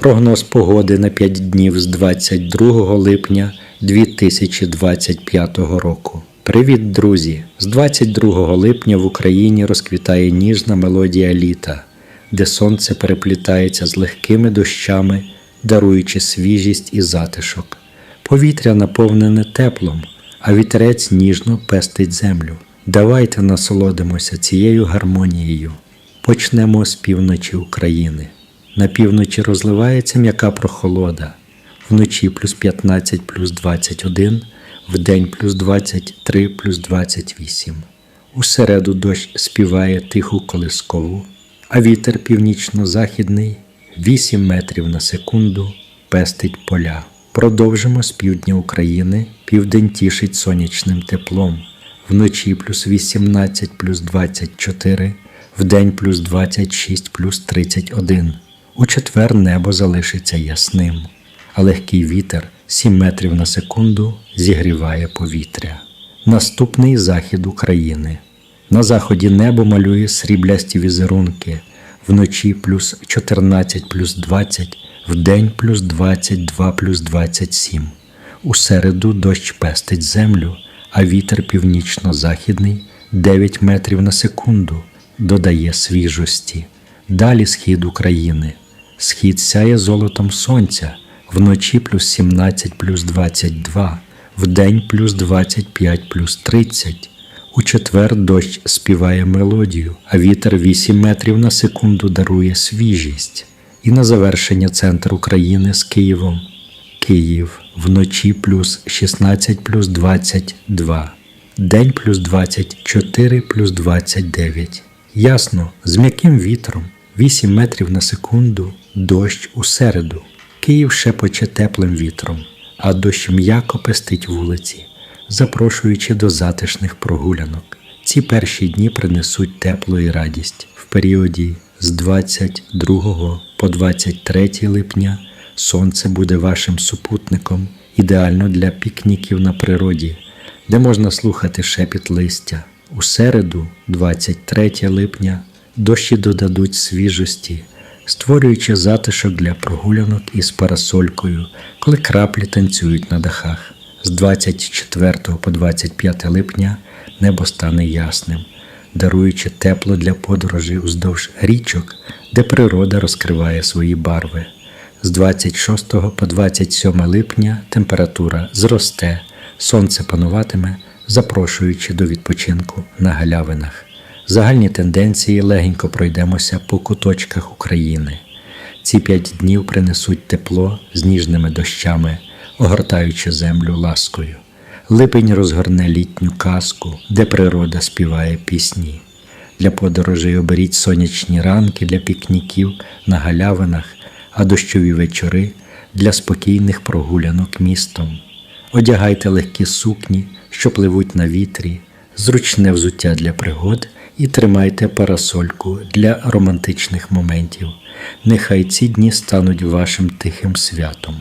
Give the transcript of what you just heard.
Прогноз погоди на 5 днів з 22 липня 2025 року. Привіт, друзі! З 22 липня в Україні розквітає ніжна мелодія літа, де сонце переплітається з легкими дощами, даруючи свіжість і затишок. Повітря наповнене теплом, а вітерець ніжно пестить землю. Давайте насолодимося цією гармонією. Почнемо з півночі України. На півночі розливається м'яка прохолода, вночі плюс 15 плюс 21, вдень плюс 23 плюс 28. У середу дощ співає тиху колискову, а вітер північно-західний 8 метрів на секунду пестить поля. Продовжимо з півдня України, південь тішить сонячним теплом, вночі плюс 18 плюс 24, вдень плюс 26 плюс 31. У четвер небо залишиться ясним, а легкий вітер 7 метрів на секунду зігріває повітря. Наступний захід України. На заході небо малює сріблясті візерунки, вночі плюс 14 плюс 20, вдень плюс 22 плюс 27. У середу дощ пестить землю, а вітер північно-західний 9 метрів на секунду додає свіжості. Далі схід України. Схід сяє золотом сонця, вночі плюс 17 плюс 22, вдень плюс 25 плюс 30. У четвер дощ співає мелодію, а вітер 8 метрів на секунду дарує свіжість. І на завершення центр України з Києвом. Київ вночі плюс 16 плюс 22, день плюс 24 плюс 29. Ясно, з м'яким вітром 8 метрів на секунду, дощ у середу. Київ шепоче теплим вітром, а дощ м'яко пестить вулиці, запрошуючи до затишних прогулянок. Ці перші дні принесуть тепло і радість. В періоді з 22 по 23 липня сонце буде вашим супутником, ідеально для пікніків на природі, де можна слухати шепіт листя. У середу, 23 липня, дощі додадуть свіжості, створюючи затишок для прогулянок із парасолькою, коли краплі танцюють на дахах. З 24 по 25 липня небо стане ясним, даруючи тепло для подорожей уздовж річок, де природа розкриває свої барви. З 26 по 27 липня температура зросте, сонце пануватиме, запрошуючи до відпочинку на галявинах. Загальні тенденції легенько пройдемося по куточках України. Ці п'ять днів принесуть тепло з ніжними дощами, огортаючи землю ласкою. Липень розгорне літню казку, де природа співає пісні. Для подорожей оберіть сонячні ранки для пікніків на галявинах, а дощові вечори для спокійних прогулянок містом. Одягайте легкі сукні, що пливуть на вітрі, зручне взуття для пригод і тримайте парасольку для романтичних моментів. Нехай ці дні стануть вашим тихим святом.